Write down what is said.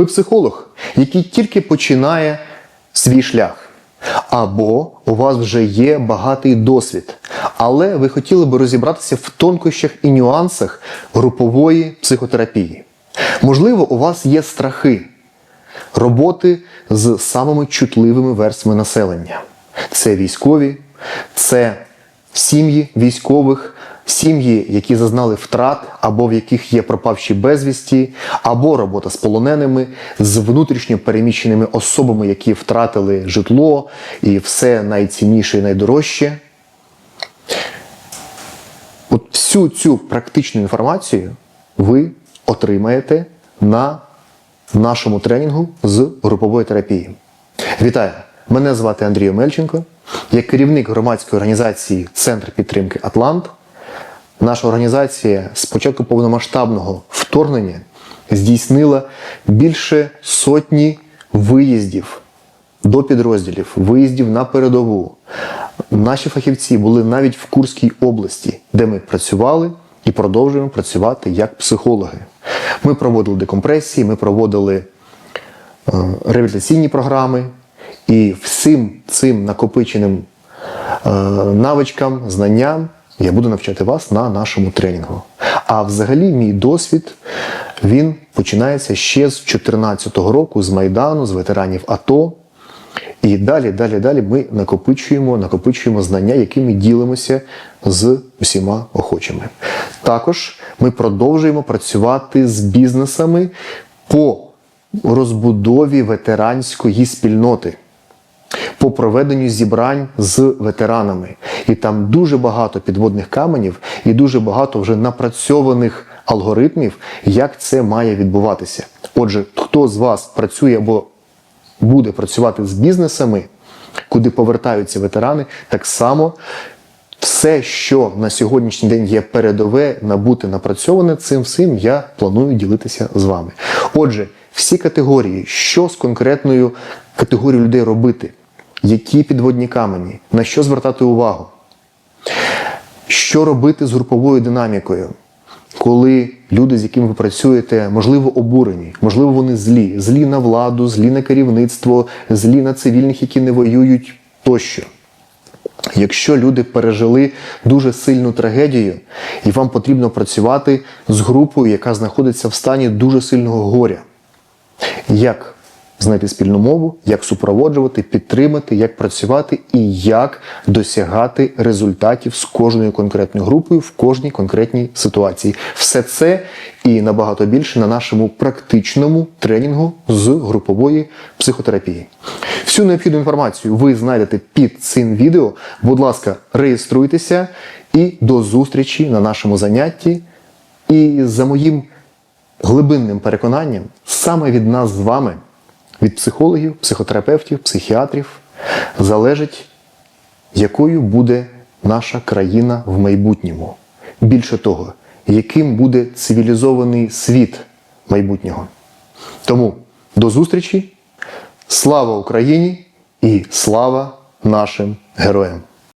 Ви психолог, який тільки починає свій шлях. Або у вас вже є багатий досвід, але ви хотіли би розібратися в тонкощах і нюансах групової психотерапії. Можливо, у вас є страхи роботи з самими чутливими верствами населення. Це військові, це сім'ї військових, сім'ї, які зазнали втрат, або в яких є пропавші безвісті, або робота з полоненими, з внутрішньо переміщеними особами, які втратили житло і все найцінніше і найдорожче. От всю цю практичну інформацію ви отримаєте на нашому тренінгу з групової терапії. Вітаю! Мене звати Андрій Омельченко. Я керівник громадської організації Центр підтримки Атлант. Наша організація з початку повномасштабного вторгнення здійснила більше сотні виїздів до підрозділів, виїздів на передову. Наші фахівці були навіть в Курській області, де ми працювали і продовжуємо працювати як психологи. Ми проводили декомпресії, ми проводили е, реабілітаційні програми, і всім цим накопиченим е, навичкам, знанням я буду навчати вас на нашому тренінгу. А взагалі, мій досвід він починається ще з 2014 року, з Майдану, з ветеранів АТО. І далі, далі, далі ми накопичуємо, накопичуємо знання, якими ділимося з усіма охочими. Також ми продовжуємо працювати з бізнесами по розбудові ветеранської спільноти. По проведенню зібрань з ветеранами. І там дуже багато підводних каменів і дуже багато вже напрацьованих алгоритмів, як це має відбуватися. Отже, хто з вас працює або буде працювати з бізнесами, куди повертаються ветерани, так само все, що на сьогоднішній день є передове, набути напрацьоване, цим всім я планую ділитися з вами. Отже, всі категорії, що з конкретною категорією людей робити, які підводні камені, на що звертати увагу, що робити з груповою динамікою. Коли люди, з якими ви працюєте, можливо, обурені, можливо, вони злі, злі на владу, злі на керівництво, злі на цивільних, які не воюють тощо. Якщо люди пережили дуже сильну трагедію, і вам потрібно працювати з групою, яка знаходиться в стані дуже сильного горя, як знайти спільну мову, як супроводжувати, підтримати, як працювати і як досягати результатів з кожною конкретною групою в кожній конкретній ситуації. Все це і набагато більше на нашому практичному тренінгу з групової психотерапії. Всю необхідну інформацію ви знайдете під цим відео. Будь ласка, реєструйтеся і до зустрічі на нашому занятті. І за моїм глибинним переконанням, саме від нас з вами, від психологів, психотерапевтів, психіатрів, залежить, якою буде наша країна в майбутньому. Більше того, яким буде цивілізований світ майбутнього. Тому до зустрічі! Слава Україні і слава нашим героям!